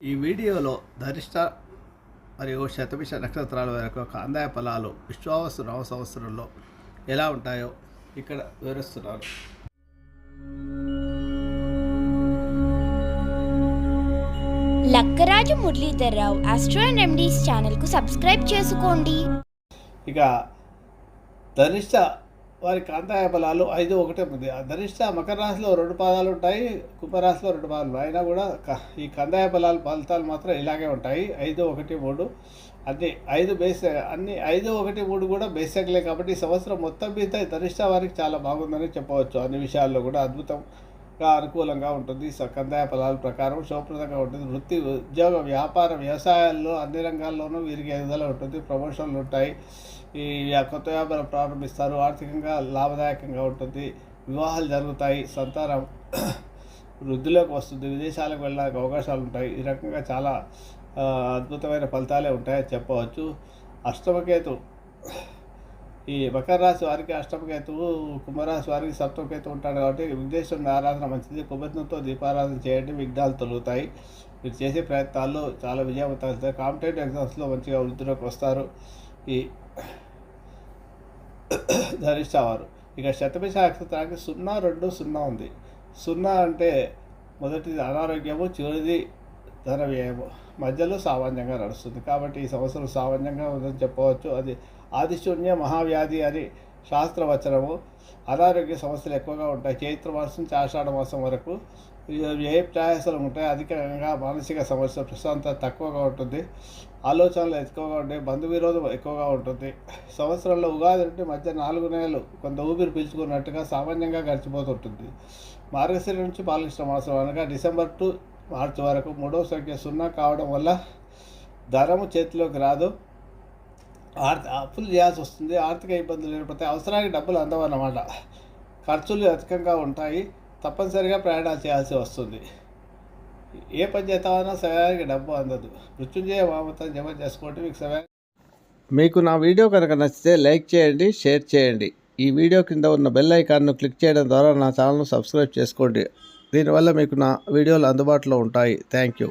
ఈ వీడియోలో ధరిష్ట మరియు శతభిష నక్షత్రాల వరకు కాందాయ ఫలాలు విశ్వావసు నవ సంవత్సరంలో ఎలా ఉంటాయో ఇక్కడ వివరిస్తున్నారు Lakkaraju Muralidhar Rao astro and remedies ఛానల్కు సబ్స్క్రైబ్ చేసుకోండి. ఇక ధనిష్ట వారి కాంతాయ ఫలాలు ఐదు ఒకటే ఉంది. ఆ ధనిష్ట మకర రాశిలో రెండు పాదాలు ఉంటాయి కుంభరాశిలో రెండు పాదాలు. అయినా కూడా క- ఈ కందాయ ఫలాలు ఫలితాలు మాత్రం ఇలాగే ఉంటాయి. ఐదు ఒకటి మూడు అన్ని ఐదు బేస్ అన్ని ఐదు ఒకటి మూడు కూడా బేసిక్లే కాబట్టి ఈ సంవత్సరం మొత్తం మీద ధనిష్ట వారికి చాలా బాగుందని చెప్పవచ్చు. అన్ని విషయాల్లో కూడా అద్భుతం. అనుకూలంగా ఉంటుంది. కందాయ ఫలాల ప్రకారం శుభప్రదంగా ఉంటుంది. వృత్తి ఉద్యోగ వ్యాపార వ్యవసాయాల్లో అన్ని రంగాల్లోనూ వీరికి ఎదుగుదల ఉంటుంది. ప్రమోషన్లు ఉంటాయి. ఈ కొత్త వ్యాపారం ప్రారంభిస్తారు. ఆర్థికంగా లాభదాయకంగా ఉంటుంది. వివాహాలు జరుగుతాయి. సంతానం వృద్ధిలోకి వస్తుంది. విదేశాలకు వెళ్ళడానికి అవకాశాలు ఉంటాయి. ఈ రకంగా చాలా అద్భుతమైన ఫలితాలే ఉంటాయని చెప్పవచ్చు. అష్టమకేతు ఈ మకర రాశి వారికి అష్టమకేతువు కుంభరాశి వారికి సప్తమకేతు ఉంటాడు కాబట్టి విఘ్నేశ్వరుని ఆరాధన మంచిది. కుబెత్తంతో దీపారాధన చేయండి విఘ్నాలు తొలుగుతాయి. మీరు చేసే ప్రయత్నాల్లో చాలా విజయవంతం కాంపిటేటివ్ ఎగ్జామ్స్లో మంచిగా వృద్ధిలోకి వస్తారు. ఈ ధరిష్టవారు ఇక శతభిష నక్షత్రానికి సున్నా రెండు సున్నా ఉంది. సున్నా అంటే మొదటిది అనారోగ్యము చివరిది ధన వ్యయము మధ్యలో సామాన్యంగా నడుస్తుంది. కాబట్టి ఈ సంవత్సరం సామాన్యంగా ఉందని చెప్పవచ్చు. అది ఆదిశూన్య మహావ్యాధి అని శాస్త్రవచనము. అనారోగ్య సమస్యలు ఎక్కువగా ఉంటాయి. చైత్ర మాసం నుంచి ఆషాఢ మాసం వరకు ఏ ప్రయాసాలు ఉంటాయి? అధికంగా మానసిక సమస్య ప్రశాంతత తక్కువగా ఉంటుంది. ఆలోచనలు ఎక్కువగా ఉంటాయి. బంధు విరోధం ఎక్కువగా ఉంటుంది. సంవత్సరంలో ఉగాది నుండి మధ్య నాలుగు నెలలు కొంత ఊపిరి పీల్చుకున్నట్టుగా సామాన్యంగా గడిచిపోతుంటుంది. మార్గశిర నుంచి పాలకృష్ణ మాసం అనగా డిసెంబర్ టు మార్చి వరకు మూడవ సంఖ్య సున్నా కావడం వల్ల ధనము చేతిలోకి రాదు. ఆర్థిక అప్పులు చేయాల్సి వస్తుంది. ఆర్థిక ఇబ్బందులు ఏర్పడితే అవసరానికి డబ్బులు అందవన్నమాట. ఖర్చులు అధికంగా ఉంటాయి. తప్పనిసరిగా ప్రయాణాలు చేయాల్సి వస్తుంది. ఏ పని చేస్తామన్నా సమయానికి డబ్బు అందదు. మృత్యుంజయ మామతం జమ చేసుకోండి. మీకు సమయం మీకు నా వీడియో కనుక నచ్చితే లైక్ చేయండి షేర్ చేయండి. ఈ వీడియో కింద ఉన్న బెల్ ఐకాన్ను క్లిక్ చేయడం ద్వారా నా ఛానల్ను సబ్స్క్రైబ్ చేసుకోండి. దీనివల్ల మీకు నా వీడియోలు అందుబాటులో ఉంటాయి. Thank you.